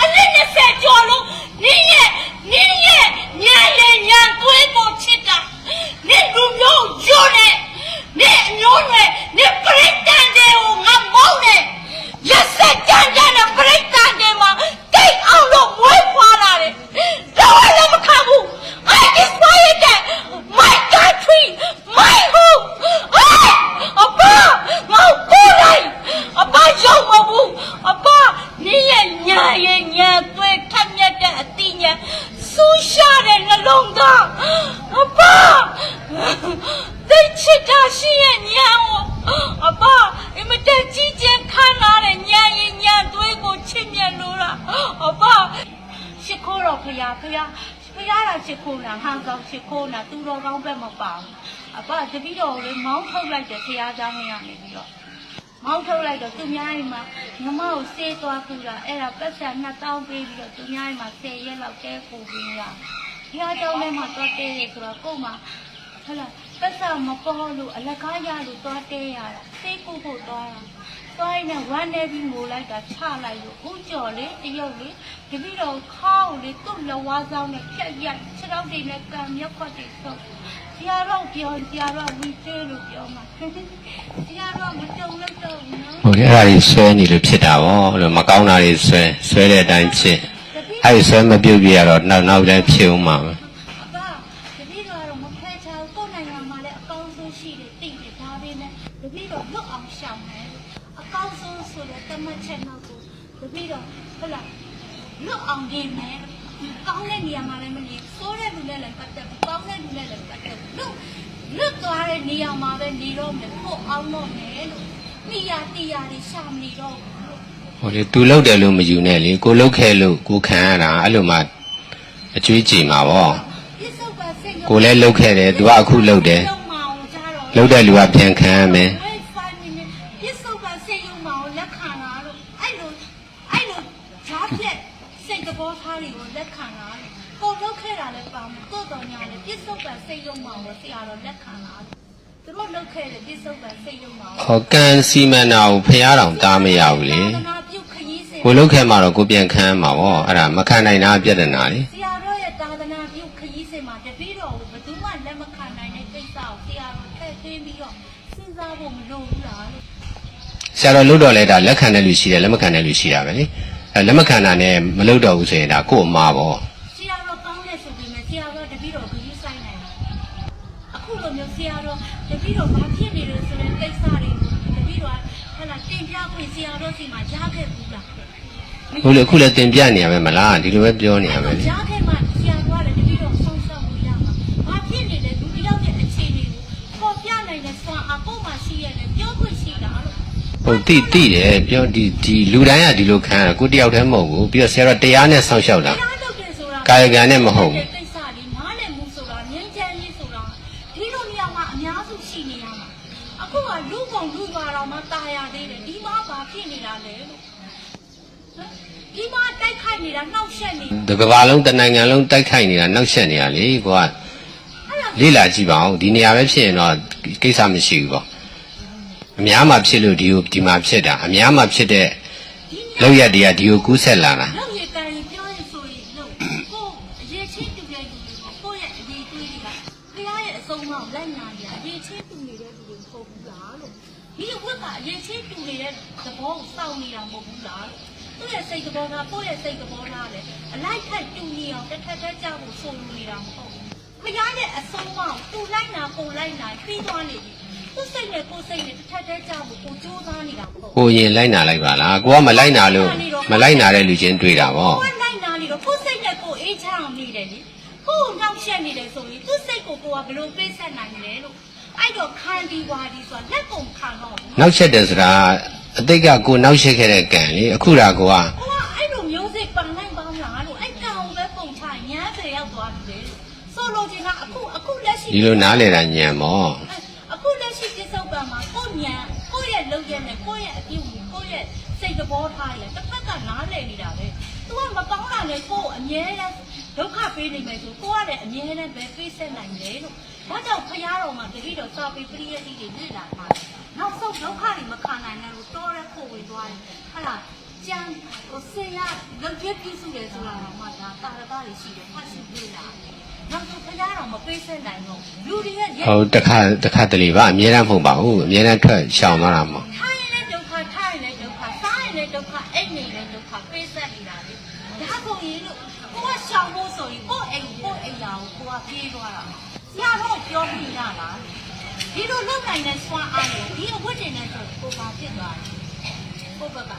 အနည်းနဲ့ဆက်ကြော်လို့နင်းရဲ့နင်းရဲ့ညံရဲ့ညံသွေးကိုချစ်တာနင်းလူမျိုးယွနဲ့နင်းအမျိုးနဲ့နင်းပရိသတ်တွေကိုငါမောင်းတယ်လက်ဆက်ကြမ်းကြမ်းတဲ့ပရိသတ်တွေမှာတိတ်အောင်လို့မွေးဖွားလာတယ်တော့လည်းမခံဘူး I destroyed that my country my home 哎အဘငါကိုလိုက်အဘရောက်မဘူးအဘနင်းရဲ့ညာရဲ့ညာသွေးထက်မြက်တဲ့အတိညာဆူရှာတဲ့နှလုံးသားအဘသိချစ်တာရှိရဲ့ညာကိုအဘအမတန်ကြီးကျယ်ခမ်းနားတဲ့ညာရဲ့ညာသွေးကိုချစ်မြတ်လို့လားအဘရှိခိုးတော့ဖရာဖရာဖရာ နာဟန်ကောင်ချစ်ခိုးနာသူတော်ကောင်းဘက်မပါဘူးအဖတပည့်တော်ကိုမောင်းထုတ်လိုက်တယ်ဆရာသားမရနေပြီးတော့မောင်းထုတ်လိုက်တော့သူများအိမ်မှာငမကိုဆေးသွားခုလာအဲ့ဒါပတ်စံ2000ပေးပြီးတော့သူများအိမ်မှာ10ရက်လောက်တဲကိုပင်းရဘုရားကျောင်းထဲမှာသွားတဲရဆိုတော့ကို့မှာဟုတ်လားပတ်စံမပေါ်လို့အလကားရလို့သွားတဲရတာဆေးကိုဖို့သွားတာ သွားရင်လည်းဝမ်းနေပြီးငိုလိုက်တာချလိုက်လို့ဦးကျော်လေးတရုပ်လေးတပည့်တော်ခေါင်းလေးသူ့လက်ဝါးဆောင်နဲ့ဖြတ်ရိုက်ခြေထောက်တွေနဲ့ကံမျက်ခွက်တွေဆုပ်ဆရာတော်ပြောဆရာတော်ဝီသေးလို့ပြောမှာဆရာတော်မကြုံလို့တော့ဘူးနော်ဟိုလေအဲ့ဒါကြီးဆွဲနေလို့ဖြစ်တာဗောလို့မကောင်းတာတွေဆွဲဆွဲတဲ့အတိုင်းဖြစ်အဲ့ဒီဆွဲမပြုတ်ပြရတော့နောက်နောက်တိုင်းဖြစ်အောင်မှာပဲ အဘတပည့်တော်ကတော့မဖဲချာဘူးကိုယ့်နိုင်ငံမှာလည်းအကောင်းဆုံးရှိတယ်သိတယ်ဒါပေမဲ့တ ပည့်တော်လွတ်အောင်ရှောင်တယ်အကောင်းဆုံးဆိုတဲ့တမတ်ချက်နောက်ကိုတပည့်တော်ဟုတ်လားလွတ်အောင်နေမယ်ကောင်းတဲ့နေရာမှာလည်းမနေဆိုးတဲ့လူနဲ့လည်းပတ်သက်ဘူးကောင်းတဲ့လူနဲ့လည်းပတ်သက်ဘူးလွတ်လွတ်သွားတဲ့နေရာမှာပဲနေတော့မယ်ဖို့အောင်တော့မယ်လို့မိယာတီယာတွေရှာမနေတော့ဘူးလို့ဟိုလေ तू လောက်တယ်လို့မယူနဲ့လေကိုလောက်ခဲ့လို့ကိုခံရတာအဲ့လိုမှအကျွေးကြည်မှာဗောပြစ္ဆုတ်ပါစိတ်ကိုလည်းလောက်ခဲ့တယ် तू ကအခုလောက်တယ်လောက်မအောင်ကြတော့လောက်တဲ့လူကပြန်ခံရမယ် ဂျားပြက်စိတ်တဘောသားတွေကိုလက်ခံတာလို့ကိုလုပ်ခဲ့တာလည်းပါမယ်ကိုတော်ညာလည်းပြစ္ဆုတ်ကစိတ်ယုံမအောင်ဆရာတော်လက်ခံတာလို့သူတို့လုပ်ခဲ့တဲ့ပြစ္ဆုတ်ကစိတ်ယုံမအောင်ဟောကန်စီမံတာကိုဖះတောင်တားမရဘူးလေသာသနာပြုခရီးစဉ်ကိုလောက်ခဲ့မှတော့ကိုပြန်ခံရမှာဗောအဲ့ဒါမခံနိုင်တာပြဿနာလေဆရာတော်ရဲ့သာသနာပြုခရီးစဉ်မှာတပည့်တော်ကိုဘယ်သူမှလက်မခံနိုင်တဲ့ကိစ္စကိုဆရာတော်ထည့်သွင်းပြီးတော့စဉ်းစားဖို့မလိုဘူးလားလို့ဆရာတော်လုတ်တော့လဲဒါလက်ခံတဲ့လူရှိတယ်လက်မခံတဲ့လူရှိတာပဲလေ အဲလက်မခံတာနဲ့မလုတ်တော့ဘူးဆိုရင်ဒါကို့အမားဗောဆရာတော်ကောင်းတဲ့ဆိုပြီးမှဆရာတော်တပည့်တော်ဂရုစိုက်နိုင်တယ်အခုလိုမျိုးဆရာတော်တပည့်တော်ဘာဖြစ်နေလဲဆိုတဲ့ကိစ္စတွေကိုတပည့်တော်ဟဲ့လားတင်ပြခွင့်ဆရာတော်စီမှာကြားခဲ့ဘူးလားဟုတ်လေအခုလည်းတင်ပြနေရမယ်မလားဒီလိုပဲပြောနေရမယ်လေကြားခဲ့မှဆရာတော်ကလည်းတပည့်တော်ဆုံးရှုံးလို့ရမှာဘာဖြစ်နေလဲလူတစ်ယောက်ရဲ့အခြေအနေကိုပေါ်ပြနိုင်တဲ့စွမ်းအကိုမှရှိရတယ်ပြောခွင့်ရှိတာလို့ ဟုတ်တိတိတယ်ပြောဒီဒီလူတိုင်းကဒီလိုခံရကိုတယောက်တည်းမဟုတ်ဘူးပြီးတော့ဆရာတော်တရားနဲ့ဆောက်ရှောက်တာ တရားလုပ်တယ်ဆိုတာ ကာယကံနဲ့မဟုတ်ဘူး ကိစ္စလေးနားလည်မှုဆိုတာငြိမ်းချမ်းရေးဆိုတာဒီလိုနေရာမှာအများစုရှိနေရမှာအခုကလူပုံလူပါတော်မှตายရသေးတယ်ဒီမှာဘာဖြစ်နေတာလဲလို့ဟမ်ဒီမှာတိုက်ခိုက်နေတာနှောက်ယှက်နေ ဒီကမ္ဘာလုံးတစ်နိုင်ငံလုံးတိုက်ခိုက်နေတာနောက်ဆက်နေရလေကွာ အဲ့ဒါ လေးလာကြည့်ပါဦးဒီနေရာပဲဖြစ်ရင်တော့ကိစ္စမရှိဘူးပေါ့ အများမှာဖြစ်လို့ဒီကိုဒီမှာဖြစ်တာအများမှာဖြစ်တဲ့ဒီနေရာလောက်ရက်တွေကဒီကိုကူးဆက်လာတာလောက်ရကန်ရင်ပြောရင်ဆိုရင်လို့ကိုအရေးချင်းတူတဲ့လူတွေကကိုယ့်ရဲ့အရေးတွေးတွေကဖရားရဲ့အဆုံးအမလိုက်နာကြအရေးချင်းတူနေတဲ့လူတွေမဟုတ်ဘူးလားလို့ဒီဝက်ကအရေးချင်းတူနေတဲ့သဘောကိုစောင့်နေတာမဟုတ်ဘူးလားလို့သူ့ရဲ့စိတ်သဘောကကိုယ့်ရဲ့စိတ်သဘောလားလေအလိုက်ထက်တူနေအောင်တစ်ထက်တည်းကြောက်ဖို့ဆိုလိုနေတာမဟုတ်ဘူးဖရားရဲ့အဆုံးအမတူလိုက်နာပုံလိုက်နာပြီးသွားနေပြီ သူ့စိတ်နဲ့ကိုယ်စိတ်နဲ့တစ်ထက်တည်းကြောက်ဖို့ကိုကြိုးစားနေတာမဟုတ်ဘူးကိုရင်လိုက်နာလိုက်ပါလားကိုကမလိုက်နာလို့မလိုက်နာတဲ့လူချင်းတွေ့တာပေါ့ကိုယ်လိုက်နာနေတော့ကိုယ်စိတ်နဲ့ကိုယ်အေးချမ်းအောင်နေတယ်လေကိုယ်နောက်ရှက်နေတယ်ဆိုရင်သူ့စိတ်ကိုကိုယ်ကဘယ်လိုပေးဆက်နိုင်လဲလို့အဲ့တော့ခံဒီဝါဒီဆိုတာလက်ကုန်ခံတော့ဘူးနောက်ချက်တယ်ဆိုတာအတိတ်ကကိုနောက်ရှက်ခဲ့တဲ့ကံလေအခုဒါကိုကကိုကအဲ့လိုမျိုးစိတ်ပန်နိုင်ပေါင်းလားလို့အဲ့ကံကိုပဲပုံချညမ်းစေရောက်သွားပြီလေဆိုလိုချင်တာအခုအခုလက်ရှိဒီလိုနားလေတာညံမော သဘောထားရတစ်ဖက်ကနားလည်နေတာပဲသူကမကောင်းတာနဲ့ကိုယ်အမြဲတမ်းဒုက္ခပေးနေမယ်ဆိုကိုကလည်းအမြဲတမ်းပဲပေးဆက်နိုင်တယ်လို့ဒါကြောင့်ဖရားတော်မှာတတိတော်စာပေပရိယတိတွေလေ့လာထားတယ်နောက်ဆုံးဒုက္ခတွေမခံနိုင်တဲ့လို့တော်ရဲဖို့ဝင်သွားတယ်ဟာလားကြမ်းဟိုဆင်ရလုံကျွေးပြည့်စုတယ်ဆိုတာတော့မှဒါတာရတာတွေရှိတယ်ဖတ်ရှိပြေးလာနောက်ဆုံးဖရားတော်မပေးဆက်နိုင်တော့လူတွေရဲ့ရဲ့ဟိုတစ်ခါတစ်ခါတလေပါအများအားမဟုတ်ပါဘူးအများအားထွက်ရှောင်သွားတာမဟုတ် ရှောင်ဖို့ဆိုရင်ကိုအိမ်ကိုအိမ်ရာကိုကိုကပြေးသွားတာဆရာတော့ပြောပြီးရလားဒီလိုလုပ်နိုင်တဲ့စွမ်းအားနဲ့ဒီအဝတ်တင်တဲ့ဆိုကိုပါဖြစ်သွားတယ်ကိုဘက်က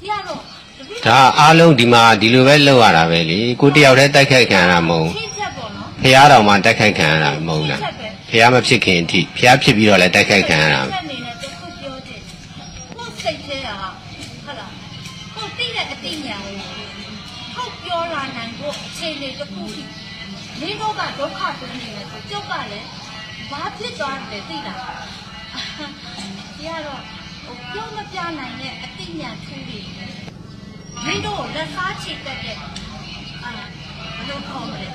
ဆရာတော့တပည့်ဒါအားလုံးဒီမှာဒီလိုပဲလုပ်ရတာပဲလေကိုတယောက်တည်းတိုက်ခိုက်ခံရတာမဟုတ်ရှင်းချက်ပေါ့နော်ဖះတော်မှတိုက်ခိုက်ခံရတာမဟုတ်လားဖះမဖြစ်ခင်အထိဖះဖြစ်ပြီးတော့လည်းတိုက်ခိုက်ခံရတာ မိတို့ကဒုက္ခတွင်းနေတယ်ဆိုကျုပ်ကလည်းဘာဖြစ်သွားတယ်သိလားဒီကတော့ဟိုပြောမပြနိုင်တဲ့အသိဉာဏ်ထူးတွေမိတို့လက်စားချေတတ်တဲ့အာဘယ်လိုခေါ်မလဲ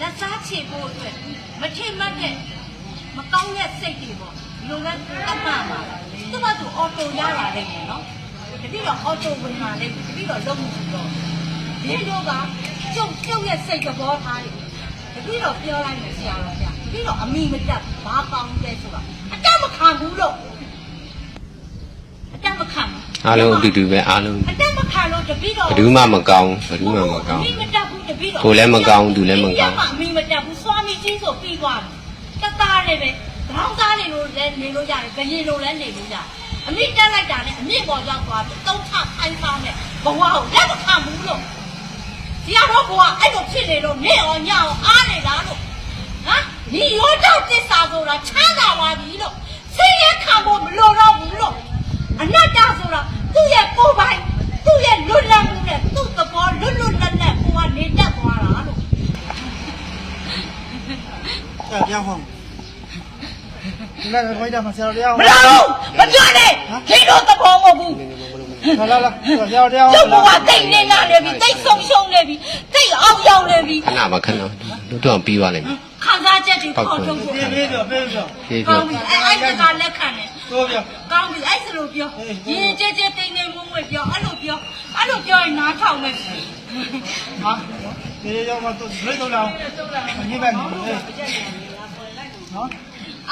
လက်စားချေဖို့အတွက်မထင်မှတ်တဲ့မကောင်းတဲ့စိတ်တွေပေါ့ဒီလိုလဲတတ်မှမှာသူ့ဘာသူအော်တိုရလာလိမ့်မယ်နော်တတိတော့အော်တိုဝင်လာလိမ့်မယ်တတိတော့လုံးမှုတော့ ဒီလိုကကျုပ်ကျုပ်ရဲ့စိတ်သဘောထားတယ်တတိတော့ပြောလိုက်မယ်ဆရာတော်ဗျတတိတော့အမိမတက်ဘာကောင်းလဲဆိုတော့အတက်မခံဘူးလို့အတက်မခံဘူးအားလုံးအတူတူပဲအားလုံးအတက်မခံလို့တတိတော့ဘယ်သူမှမကောင်းဘယ်သူမှမကောင်းအမိမတက်ဘူးတတိတော့ကိုယ်လည်းမကောင်းသူလည်းမကောင်းအမိမတက်ဘူးစွာမီကြီးဆိုပြီးသွားတယ်တသားလေးပဲခေါင်းသားလေးလိုလည်းနေလို့ရတယ်ဘယင်လိုလည်းနေလို့ရတယ်အမိတက်လိုက်တာနဲ့အမြင့်ပေါ်ရောက်သွားပြီးတုံးထခိုင်းဆောင်နဲ့ဘဝကိုလက်မခံဘူးလို့ ဒီကတော့ဘဝအဲ့လိုဖြစ်နေတော့နေအောင်ညအောင်အားနေလားလို့ဟမ်ဒီရောတော့တစ္ဆာဆိုတာချမ်းသာပါပြီလို့ဆင်းရဲခံဖို့မလိုတော့ဘူးလို့အနတ္တဆိုတာသူ့ရဲ့ကိုယ်ပိုင်သူ့ရဲ့လွတ်လပ်မှုနဲ့သူ့သဘောလွတ်လွတ်လပ်လပ်ကိုကနေတတ်သွားတာလို့ဆရာတရားဟောင်းဒီလားခွိုင်းတာမဆရာတရားမဟောင်းလို့မကြွနဲ့ခေတော့သဘောမဟုတ်ဘူး လာလာလာဆရာတရားဟောကျုပ်င်းဘဝတိတ်နေလာနေပြီတိတ်ဆုံးရှုံးနေပြီတိတ်အောင်ရောက်နေပြီခဏပါခဏတို့တော့ပြီးသွားလိမ့်မယ်ခံစားချက်တွေခေါ်ထုတ်ဖို့ပြေးပြေးပြောပြေးပြောဖြည်းဖြကောည်းင်းပြီအဲ့အဲ့ဒါကလက်ခံတယ်ကိုပြောကောင်းပြီအဲ့စလိုပြောရင်ကြဲကြဲတိတ်နေမှုမွေပြောအဲ့လိုပြောအဲ့လိုပြောရင်နားထောင်မယ်ဟာပြေးရောက်မှတော့လွတ်တော့လာညစ်ပဲနော်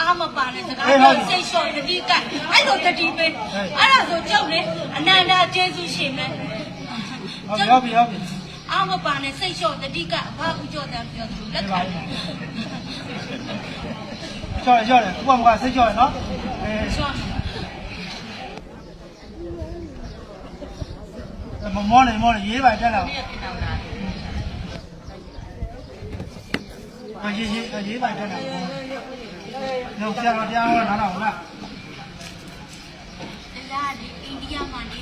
အာမပါနဲ့စကားပြောစိတ်လျှော့တတိကအဲ့လိုတတိပဲအဲ့ဒါဆိုကြောက်လေအနန္တကျေးဇူးရှင်မယ်ဟုတ်ပြီဟုတ်ပြီအာမပါနဲ့စိတ်လျှော့တတိကဘာဥကြောတန်ပြောသူလက်ခံတယ်ချော်ရချော်ရဥပမာစိတ်ချော်ရနော်အဲလျှော့မမောနေမောနေရေးပါတက်လာရေးရေးရေးပါတက်လာ နော်ဆရာတရားဟောနားတော့လားတရားဒီအိန္ဒိယမှာနေ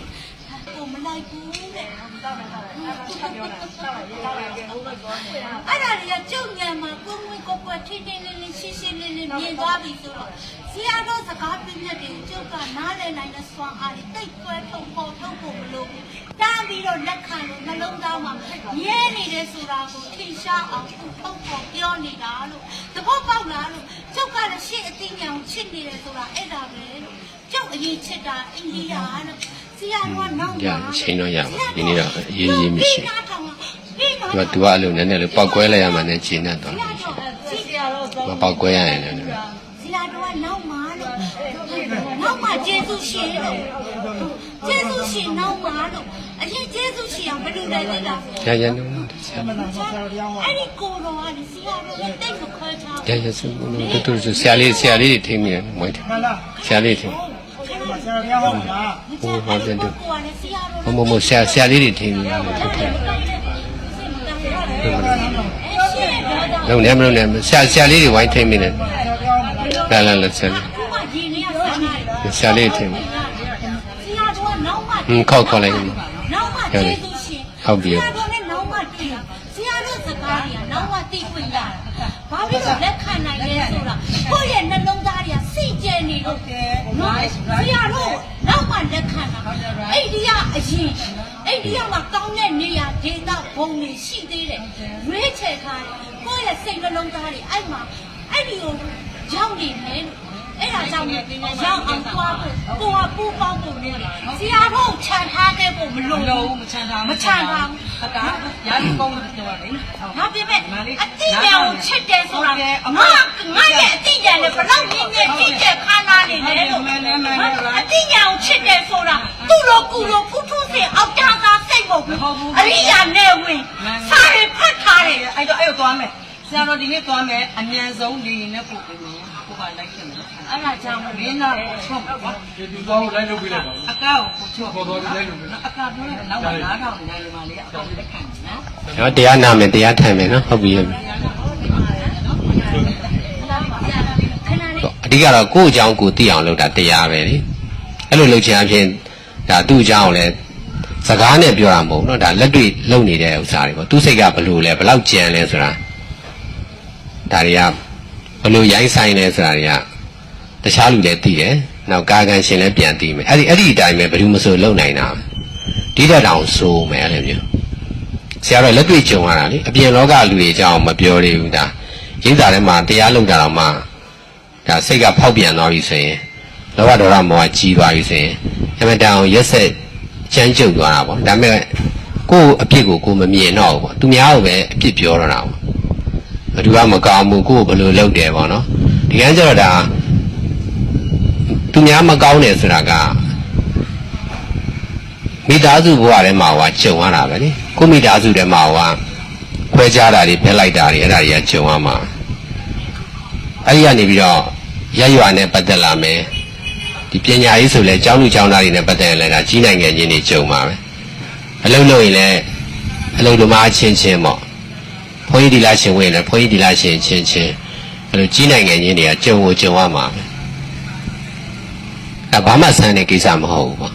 ကိုမလိုက်ဘူးတဲ့အဲ့ဒါတွေကကျုပ်ညံမှာကိုမွေးကိုပွက်ထိထိလေးလေး ရှင်းရှင်းလေးလေးမြင်သွားပြီဆိုတော့ဆရာတို့စကားပြည့်တဲ့ကျုပ်ကနားလည်နိုင်တဲ့စွမ်းအားတွေတိတ်ဆွဲထုတ်ပေါ်ထုတ်ဖို့မလိုဘူးတားပြီးတော့လက်ခံလို့နှလုံးသားမှာမြဲနေတယ်ဆိုတာကိုထိရှားအောင်ထုတ်ပေါ်ပြောနေတာလို့သဘောပေါက်လားလို့ကျုပ်ကလည်းရှေ့အသိဉာဏ်ချစ်နေတယ်ဆိုတာအဲ့ဒါပဲလို့ကျုပ်အရင်ချစ်တာအိန္ဒိယလို့ဆရာတော်ကနောက်ရချိန်တော့ရပါဒီနေ့တော့အရေးကြီးမရှိဒီသူကသူကအဲ့လိုနည်းနည်းလေးပောက်ကွဲလိုက်ရမှလည်းချိန်နေတော့ဆရာတော် မပောက်ကွဲရရင်လည်းဆရာတော်ကနောက်မှာလို့နောက်မှာကျေးဇူးရှင်လို့ကျေးဇူးရှင်နောက်မှာလို့အရင်ကျေးဇူးရှင်အောင်ဘယ်လိုလဲသိလားရရနော်ဆရာမနာဆရာတရားဟောအဲ့ဒီကိုတော်ကဆရာတော်ကတိတ်မခွဲချာရရစတို့တို့ဆရာလေးဆရာလေးတွေထိမိတယ်မွေးတယ်လာလာဆရာလေးထိဆရာတရားဟောလားဟိုဟောပြန်တို့ကိုကလည်းဆရာတော်မမမဆရာဆရာလေးတွေထိမိတယ်ထုတ်တယ် လုံးနေမလုံးနေဆရာဆရာလေးတွေဝိုင်းထိမိတယ်လာလာလာဆရာလေးကိုကရင်းနေရဆရာဆရာလေးထိမိဆရာတော်ကနောက်မှဟင်းခောက်ခေါ်လိုက်နောက်မှကျေးဇူးရှင်ဟုတ်ပြီဆရာတော်နဲ့နောက်မှတည်တာဆရာတို့စကားတွေကနောက်မှသိခွင့်ရတာဘာဖြစ်လို့လက်ခံနိုင်လဲဆိုတာကိုယ့်ရဲ့နှလုံးသားတွေကစိတ်ကြဲနေလို့နော်ဆရာတို့နောက်မှလက်ခံတာအိန္ဒိယအရင် အိန္ဒိယမှာကောင်းတဲ့နေရာဒေသဘုံတွေရှိသေးတယ်ရွေးချယ်ထားတယ်ကိုယ့်ရဲ့စိတ်နှလုံးသားတွေအဲ့မှာအဲ့ဒီကိုရောက်နေမယ်လို့အဲ့ဒါကြောင့်ရောက်အောင်သွားဖို့ကိုကပူပေါင်းဖို့နေဆရာတို့ခြံထားခဲ့ဖို့မမလိုလို့ဘူးမချမ်းသာမချမ်းသာဘူး အကားရာဒီကောင်းလို့ပြောတယ်ငါပြမဲ့အတိညာကိုချစ်တယ်ဆိုတာငါငါရဲ့အတိညာနဲ့ဘလောက်မြင့်မြတ်ကြီးကျယ်ခါနာနေလဲလို့အတိညာကိုချစ်တယ်ဆိုတာသူ့လိုကူလိုဖူးဖူးစင်အောက်တာသာစိတ်မဟုတ်ဘူးအရိယာနဲ့ဝင်စားရဖတ်ထားတယ်အဲ့တော့အဲ့တော့သွားမယ်ဆရာတော်ဒီနေ့သွားမယ်အမြန်ဆုံးလေရင်နဲ့ပို့ပေးမယ် ကိုကလိုက်ခင်မယ် အဲ့ဒါကြောင့် မင်းသားကိုချော့ပါကွာ ဒီဒီကောင်းလိုက်လုပ်ပေးလိုက်ပါဦး အကားကိုချော့အကားပြောရင်နောက်မှာနားထောင်နေတယ်မှာလေအကောင်လက်ခံနော် နော်တရားနာမယ်တရားထိုင်မယ်နော်ဟုတ်ပြီဟုတ်ပြီ ခဏလေး အဓိကတော့ကိုယ့်အကြောင်းကိုသိအောင်လုပ်တာတရားပဲလေအဲ့လိုလုပ်ချင်အဖြစ်ဒါသူ့အကြောင်းကိုလည်းစကားနဲ့ပြောတာမဟုတ်ဘူးเนาะဒါလက်တွေ့လုပ်နေတဲ့ဥစ္စာတွေပေါ့သူစိတ်ကဘလို့လဲဘလောက်ကြံလဲဆိုတာဒါတွေက ဘလို့ရိုင်းဆိုင်လဲဆိုတာတွေကတခြားလူလည်းသိတယ်နောက်ကာကန်ရှင်လည်းပြန်သိမယ်အဲ့ဒီအဲ့ဒီအတိုင်းပဲဘယ်သူမှမဆိုလုပ်နိုင်တာပဲဒီတက်တောင်စိုးမယ်အဲ့လိုမျိုးဆရာတော်လက်တွေ့ကြုံရတာလေအပြင်လောကလူတွေအကြောင်းမပြောသေးဘူးဒါရိပ်သာထဲမှာတရားလုပ်တာတော့မှဒါစိတ်ကဖောက်ပြန်သွားပြီဆိုရင်လောဘဒေါသမောဟကြီးသွားပြီဆိုရင်အမတန်အောင်ရက်ဆက်ချမ်းကျုပ်သွားတာပေါ့ဒါပေမဲ့ကိုယ့်အပြစ်ကိုကိုယ်မမြင်တော့ဘူးပေါ့သူများကိုပဲအပြစ်ပြောတော့တာပေါ့ ဘယ်သူကမကောင်းဘူးကိုယ်ကိုဘယ်လိုလုပ်တယ်ပေါ့နော်ဒီကန်းကျတော့ဒါသူများမကောင်းတယ်ဆိုတာကမိသားစုဘဝထဲမှာဟောကြုံရတာပဲလေကိုယ့်မိသားစုထဲမှာဟောခွဲခြားတာတွေဖက်လိုက်တာတွေအဲ့ဒါတွေကကြုံရမှာအဲ့ဒီကနေပြီးတော့ရရွာနဲ့ပတ်သက်လာမယ်ဒီပညာရေးဆိုလဲကျောင်းလူကျောင်းသားတွေနဲ့ပတ်သက်ရင်လည်းဒါကြီးနိုင်ငံချင်းတွေကြုံပါပဲအလုံးလုံးရင်လည်းအလုံးသမားချင်းချင်းပေါ့ဘု န်းကြီးဒီလားရှင်ဝင်လည်းဘုန်းကြီးဒီလားရှင်ချင်းချင်းအဲ့လိုကြီးနိုင်ငံချင်းတွေကကြုံကိုကြုံရမှာပဲအဲဘာမှဆန်းတဲ့ကိစ္စမဟုတ်ဘူးပေါ့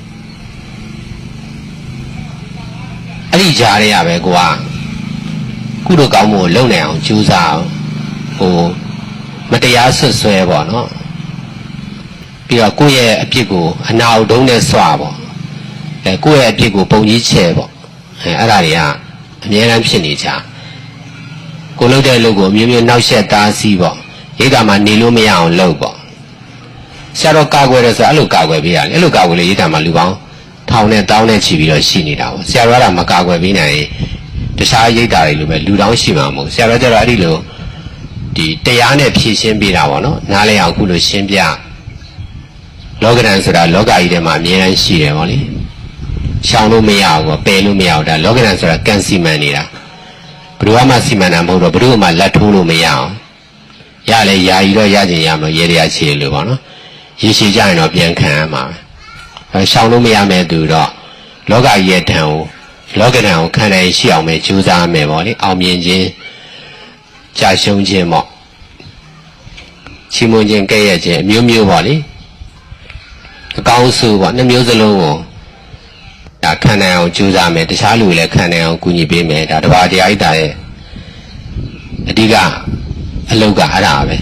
အဲ့ဒီကြားရရပဲကွာကုသိုလ်ကောင်းမှုကိုလုပ်နိုင်အောင်ကြိုးစားအောင်ဟိုမတရားဆွတ်ဆွဲပေါ့နော်ပြီးတော့ကိုယ့်ရဲ့အပြစ်ကိုအနာအုံတုံးနဲ့ဆွပေါ့အဲကိုယ့်ရဲ့အပြစ်ကိုပုံကြီးချဲပေါ့အဲအဲ့ဒါတွေကအများအားဖြစ်နေကြ ကိုလုပ်တဲ့လုပ်ကိုအမျိုးမျိုးနောက်ဆက်သားစီးပေါ့ရိတ်တာမှာနေလို့မရအောင်လုပ်ပေါ့ဆရာတော်ကာကွယ်တယ်ဆိုအဲ့လိုကာကွယ်ပေးရတယ်အဲ့လိုကာကွယ်လေရိတ်တာမှာလူပေါင်းထောင်နဲ့တောင်းနဲ့ချီပြီးတော့ရှိနေတာပေါ့ဆရာတော်ကမကာကွယ်ပေးနိုင်ရင်တခြားရိတ်တာတွေလိုပဲလူတောင်းရှိမှာမဟုတ်ဆရာတော်ကျတော့အဲ့ဒီလိုဒီတရားနဲ့ဖြည့်ရှင်းပေးတာပေါ့နော်နားလည်အောင်ခုလိုရှင်းပြလောကဓာတ်ဆိုတာလောကကြီးထဲမှာအမြဲတမ်းရှိတယ်ပေါ့လေရှောင်လို့မရဘူးပေါ့ပယ်လို့မရဘူးဒါလောကဓာတ်ဆိုတာကံစီမံနေတာ ဘယ်သူမှစီမံတာမဟုတ်တော့ဘယ်သူမှလက်ထိုးလို့မရအောင်ရလဲယာယီတော့ရချင်ရမလို့ရေတရားချေလို့ပေါ့နော်ရေရှည်ကြရင်တော့ပြန်ခံရမှာပဲအဲရှောင်လို့မရမဲ့သူတော့လောကကြီးရဲ့ဓာတ်ကိုလောကဓာတ်ကိုခံနိုင်ရှိအောင်ပဲကြိုးစားမယ်ပေါ့လေအောင်မြင်ခြင်းကြာရှုံးခြင်းပေါ့ချီးမွမ်းခြင်းကဲ့ရဲ့ခြင်းအမျိုးမျိုးပေါ့လေအကောင်းဆိုးပေါ့နှစ်မျိုးစလုံးကို ဒါခံနိုင်အောင်ကြိုးစားမယ်တခြားလူတွေလည်းခံနိုင်အောင်ကူညီပေးမယ်ဒါတပါးတရားဣတာရဲ့အဓိကအလုပ်ကအဲ့ဒါပဲ